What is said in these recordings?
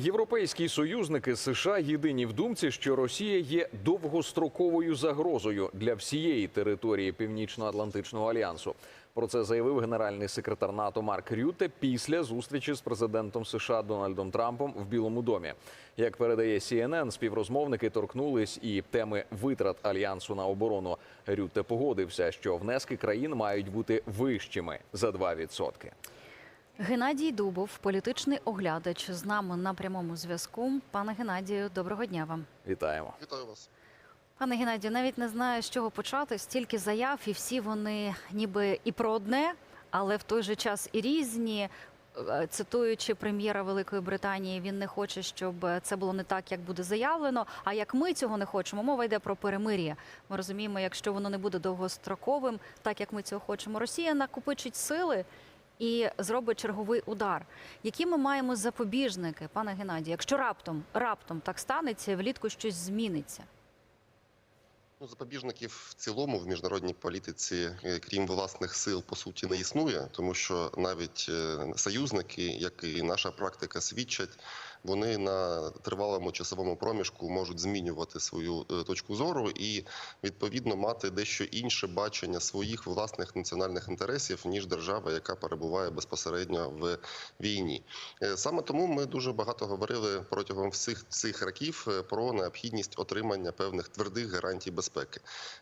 Європейські союзники США єдині в думці, що Росія є довгостроковою загрозою для всієї території Північно-Атлантичного альянсу. Про це заявив генеральний секретар НАТО Марк Рюте після зустрічі з президентом США Дональдом Трампом в Білому домі. Як передає CNN, співрозмовники торкнулись і теми витрат альянсу на оборону. Рюте погодився, що внески країн мають бути вищими за 2%. Геннадій Дубов, політичний оглядач, з нами на прямому зв'язку. Пане Геннадію, доброго дня вам. Вітаємо. Вітаю вас. Пане Геннадію, навіть не знаю, з чого почати. Стільки заяв, і всі вони ніби і про одне, але в той же час і різні. Е, Цитуючи прем'єра Великої Британії, він не хоче, щоб це було не так, як буде заявлено. А як ми цього не хочемо, мова йде про перемир'я. Ми розуміємо, якщо воно не буде довгостроковим, так як ми цього хочемо, Росія накопичить сили і зробить черговий удар. Які ми маємо запобіжники, пане Геннадію, якщо раптом раптом так станеться, влітку щось зміниться? Ну, запобіжників в цілому в міжнародній політиці, е, крім власних сил, по суті, не існує, тому що навіть е, союзники, як і наша практика свідчать, вони на тривалому часовому проміжку можуть змінювати свою е, точку зору і відповідно мати дещо інше бачення своїх власних національних інтересів ніж держава, яка перебуває безпосередньо в війні. Саме тому ми дуже багато говорили протягом всіх цих років про необхідність отримання певних твердих гарантій безпеки.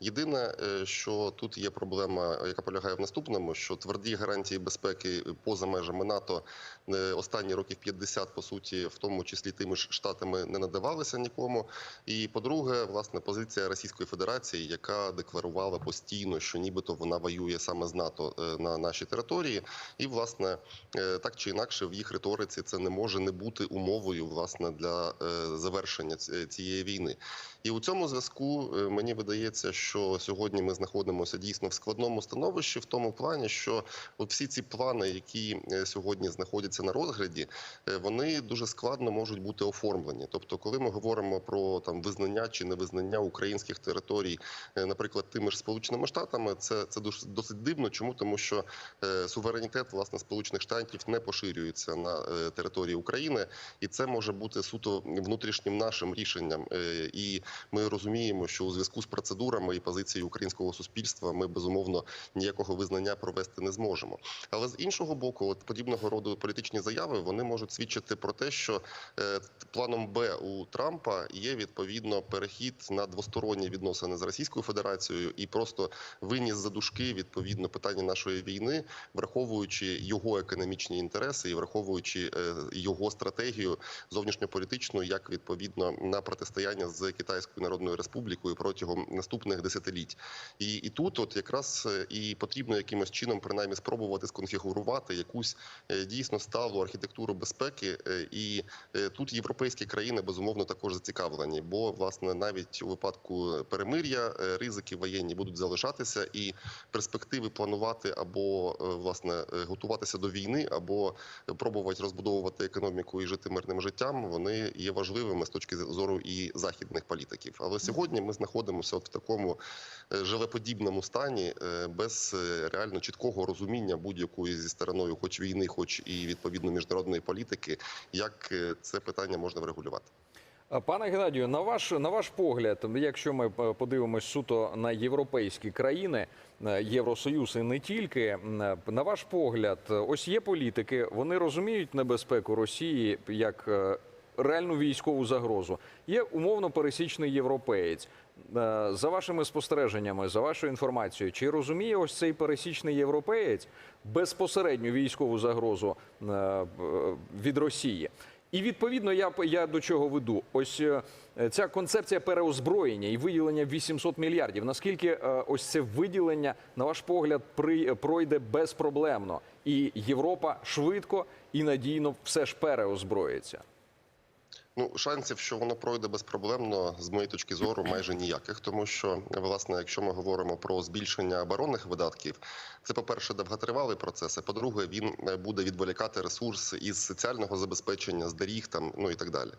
Єдине, е, що тут є проблема, яка полягає в наступному, що тверді гарантії безпеки поза межами НАТО е, останні років 50, по суті, в тому числі тими ж штатами не надавалися нікому. І по-друге, власне, позиція Російської Федерації, яка декларувала постійно, що нібито вона воює саме з НАТО е, на нашій території, і власне так чи інакше в їх риториці це не може не бути умовою власне для завершення цієї війни. І у цьому зв'язку е, мені видається, що сьогодні ми знаходимося дійсно в складному становищі, в тому плані, що от всі ці плани, які е, сьогодні знаходяться на розгляді, е, вони дуже складно можуть бути оформлені. Тобто, коли ми говоримо про там визнання чи невизнання українських територій, е, наприклад, тими ж сполученими штатами, це це дуже досить дивно. Чому тому, що суверенітет власне сполучених штатів не поширюється на території України, і це може бути суто внутрішнім нашим рішенням. І ми розуміємо, що у зв'язку з процедурами і позицією українського суспільства ми безумовно ніякого визнання провести не зможемо. Але з іншого боку, от подібного роду політичні заяви вони можуть свідчити про те, що е, планом Б у Трампа є відповідно перехід на двосторонні відносини з Російською Федерацією і просто виніс за дужки відповідно питання нашої війни, враховуючи його економічні інтереси і враховуючи е, його стратегію зовнішньополітичну, як відповідно на протистояння з Китайською Народною Республікою протягом наступних десятиліть. І, і тут, от якраз е, і потрібно якимось чином принаймні спробувати сконфігурувати якусь е, дійсно сталу архітектуру безпеки. е, І тут європейські країни безумовно також зацікавлені, бо власне навіть у випадку перемир'я ризики воєнні будуть залишатися, і перспективи планувати або власне готуватися до війни, або пробувати розбудовувати економіку і жити мирним життям, вони є важливими з точки зору і західних політиків. Але сьогодні ми знаходимося от в такому е, живеподібному стані, е, без е, реально чіткого розуміння будь-якої зі стороною, хоч війни, хоч і відповідно міжнародної політики, як це питання можна врегулювати. Пане Геннадію, на ваш на ваш погляд, якщо ми подивимось суто на європейські країни, Євросоюз і не тільки, на ваш погляд, ось є політики, вони розуміють небезпеку Росії як реальну військову загрозу. Є умовно пересічний європеєць. Е, За вашими спостереженнями, за вашою інформацією, чи розуміє ось цей пересічний європеєць безпосередню військову загрозу е, від Росії? І відповідно, я я до чого веду? Ось е, ця концепція переозброєння і виділення 800 мільярдів. Наскільки ось це виділення, на ваш погляд, при пройде безпроблемно, і Європа швидко і надійно все ж переозброїться? Ну, шансів, що воно пройде безпроблемно, з моєї точки зору, майже ніяких, тому що власне, якщо ми говоримо про збільшення оборонних видатків, це, по-перше, довготривалий процес. А по-друге, він е, буде відволікати ресурс із соціального забезпечення, з доріг там, ну і так далі.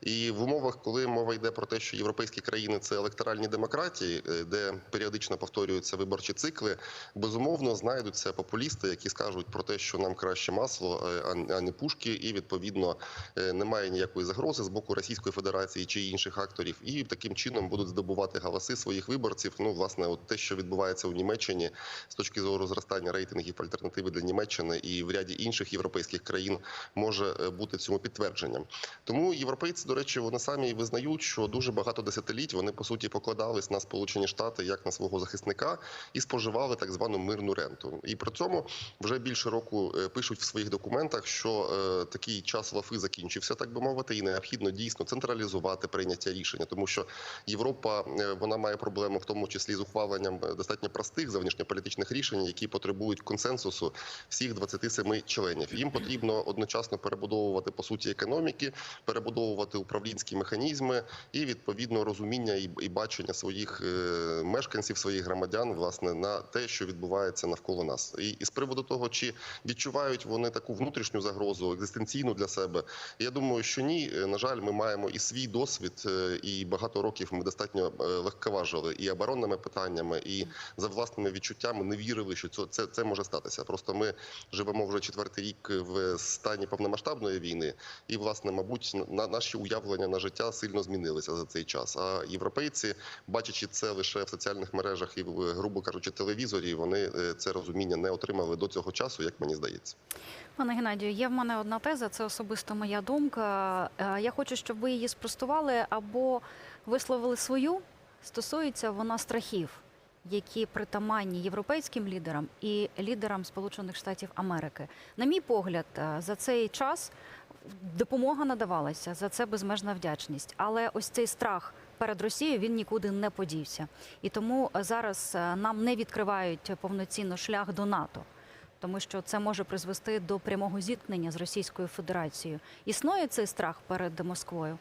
І в умовах, коли мова йде про те, що європейські країни це електоральні демократії, е, де періодично повторюються виборчі цикли, безумовно знайдуться популісти, які скажуть про те, що нам краще масло, е, а- не пушки, і відповідно немає ніякої загрози з боку Російської Федерації чи інших акторів, і таким чином будуть здобувати голоси своїх виборців. Ну, власне, от те, що відбувається у Німеччині з точки зору зростання рейтингів альтернативи для Німеччини і в ряді інших європейських країн може е, бути цьому підтвердженням. Тому європейці, до речі, вони самі визнають, що дуже багато десятиліть вони по суті покладались на Сполучені Штати як на свого захисника і споживали так звану мирну ренту. І при цьому вже більше року е, пишуть в своїх документах, що е, такий час лафи закінчився, так би мовити, і необхідно дійсно централізувати прийняття рішення, тому що Європа е, вона має проблему в тому числі з ухваленням е, достатньо простих зовнішньополітичних рішень, які потребують консенсусу всіх 27 членів. Їм потрібно одночасно перебудовувати по суті економіки, перебудовувати управлінські механізми і відповідно розуміння і, бачення своїх е, мешканців, своїх громадян, власне, на те, що відбувається навколо нас. І, з приводу того, чи відчувають вони таку внутрішню загрозу, екзистенційну для себе, я думаю, що ні. Е, На жаль, ми маємо і свій досвід, е, і багато років ми достатньо е, легковажили і оборонними питаннями, і за власними відчуттями не вірили, що це, це, це може статися. Просто ми живемо вже четвертий рік в стані повномасштабної війни, і власне, мабуть, на наші уявлення на життя сильно змінилися за цей час. А європейці, бачачи це лише в соціальних мережах і в грубо кажучи, телевізорі, вони е, це розуміння не отримали до цього часу, як мені здається. Пане Геннадію, є в мене одна теза, це особисто моя думка. Е, Я хочу, щоб ви її спростували або висловили свою. Стосується вона страхів, які притаманні європейським лідерам і лідерам Сполучених Штатів Америки. На мій погляд, е, за цей час допомога надавалася, за це безмежна вдячність. Але ось цей страх перед Росією він нікуди не подівся. І тому е, зараз е, нам не відкривають повноцінно шлях до НАТО тому що це може призвести до прямого зіткнення з Російською Федерацією. Існує цей страх перед Москвою?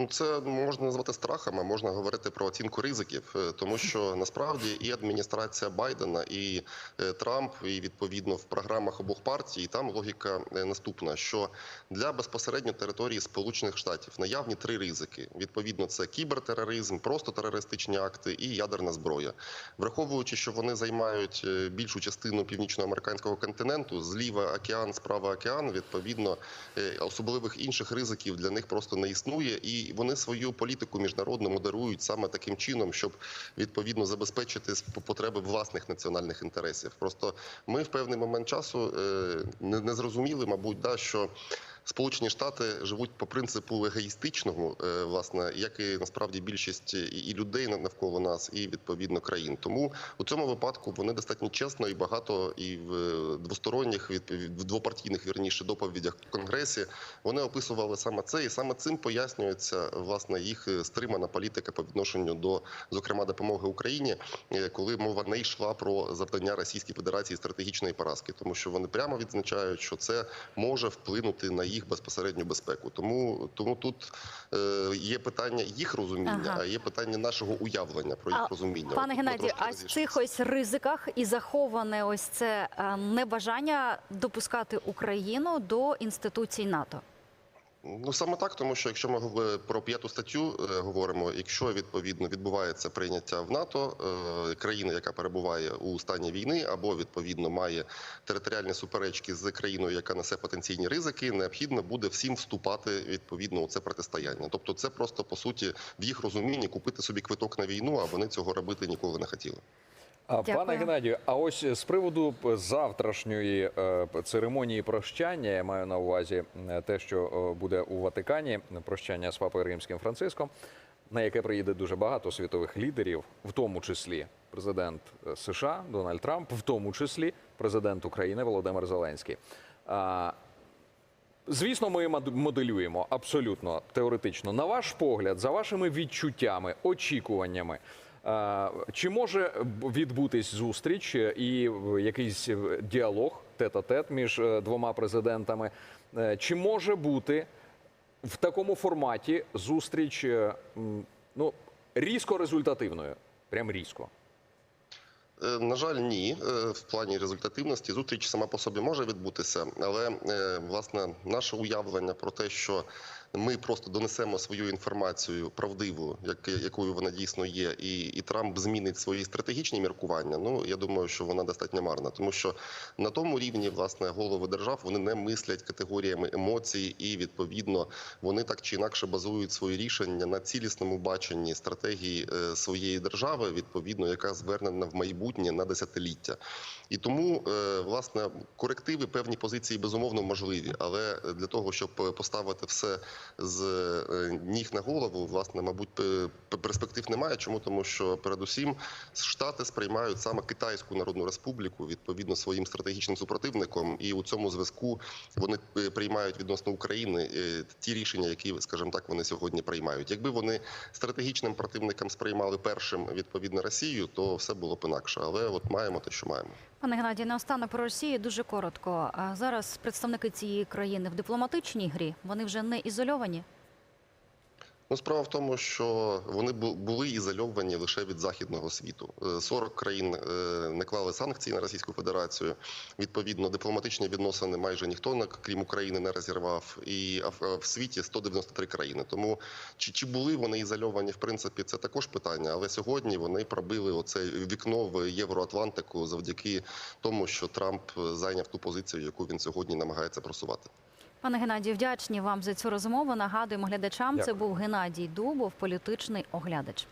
Ну, це можна назвати страхом, а можна говорити про оцінку ризиків, е, тому що насправді і адміністрація Байдена, і е, Трамп, і відповідно в програмах обох партій там логіка е, наступна: що для безпосередньо території Сполучених Штатів наявні три ризики. Відповідно, це кібертероризм, просто терористичні акти і ядерна зброя, враховуючи, що вони займають більшу частину північноамериканського континенту, зліва океан, справа океан. Відповідно, особливих інших ризиків для них просто не існує, і вони свою політику міжнародну модерують саме таким чином, щоб відповідно забезпечити потреби власних національних інтересів. Просто ми в певний момент часу е, не зрозуміли, мабуть, да, що. Сполучені Штати живуть по принципу егоїстичному, е, власне, як і насправді більшість і- людей на- навколо нас, і відповідно країн. Тому у цьому випадку вони достатньо чесно і багато і в е, двосторонніх в двопартійних вірніше доповідях в конгресі вони описували саме це, і саме цим пояснюється власне їх стримана політика по відношенню до зокрема допомоги Україні, е, коли мова не йшла про завдання Російської Федерації стратегічної поразки, тому що вони прямо відзначають, що це може вплинути на їх безпосередню безпеку. Тому тому тут е, є питання їх розуміння, Ага. а є питання нашого уявлення про їх А, розуміння. Пане Геннадію, а в цих ось ризиках і заховане ось це е, небажання допускати Україну до інституцій НАТО. Ну саме так, тому що якщо ми говоримо про п'яту статтю, е, говоримо, якщо відповідно відбувається прийняття в НАТО е, країни, яка перебуває у стані війни, або відповідно має територіальні суперечки з країною, яка несе потенційні ризики, необхідно буде всім вступати відповідно у це протистояння. Тобто, це просто по суті в їх розумінні купити собі квиток на війну, а вони цього робити ніколи не хотіли. Дякую. Пане Геннадію, а ось з приводу завтрашньої е, церемонії прощання, я маю на увазі е, те, що е, буде у Ватикані, прощання з папою римським Франциском, на яке приїде дуже багато світових лідерів, в тому числі президент е, США Дональд Трамп, в тому числі президент України Володимир Зеленський. Звісно, ми мод- моделюємо абсолютно теоретично. На ваш погляд, за вашими відчуттями, очікуваннями, е, чи може відбутись зустріч е, і якийсь е, діалог тет-а-тет між е, двома президентами? Чи може бути в такому форматі зустріч ну, різко результативною. Прям різко. На жаль, ні. В плані результативності зустріч сама по собі може відбутися, але власне наше уявлення про те, що ми просто донесемо свою інформацію правдиву, як, якою вона дійсно є, і, і Трамп змінить свої стратегічні міркування. Ну я думаю, що вона достатньо марна, тому що на тому рівні власне голови держав вони не мислять категоріями емоцій, і відповідно вони так чи інакше базують свої рішення на цілісному баченні стратегії е, своєї держави, відповідно, яка звернена в майбутнє на десятиліття. І тому е, власне корективи певні позиції безумовно можливі, але для того, щоб поставити все з е, ніг на голову, власне, мабуть, пе- пе- перспектив немає. Чому тому, що передусім штати сприймають саме Китайську Народну Республіку відповідно своїм стратегічним супротивником, і у цьому зв'язку вони е, приймають відносно України е, ті рішення, які, скажімо так, вони сьогодні приймають. Якби вони стратегічним противником сприймали першим відповідно Росію, то все було б інакше. Але от маємо те, що маємо. Пане Геннадій, наостанок про Росію дуже коротко. А Зараз представники цієї країни в дипломатичній грі вони вже не ізольовані. Ну, справа в тому, що вони були ізольовані лише від західного світу. Е, 40 країн е, не клали санкції на Російську Федерацію. Відповідно, дипломатичні відносини майже ніхто, крім України, не розірвав. І в світі 193 країни. Тому чи, чи були вони ізольовані, в принципі, це також питання. Але сьогодні вони пробили оце вікно в Євроатлантику завдяки тому, що Трамп е, зайняв ту позицію, яку він сьогодні намагається просувати. Пане Геннадію, вдячні вам за цю розмову. Нагадуємо глядачам, це був Геннадій Дубов, політичний оглядач.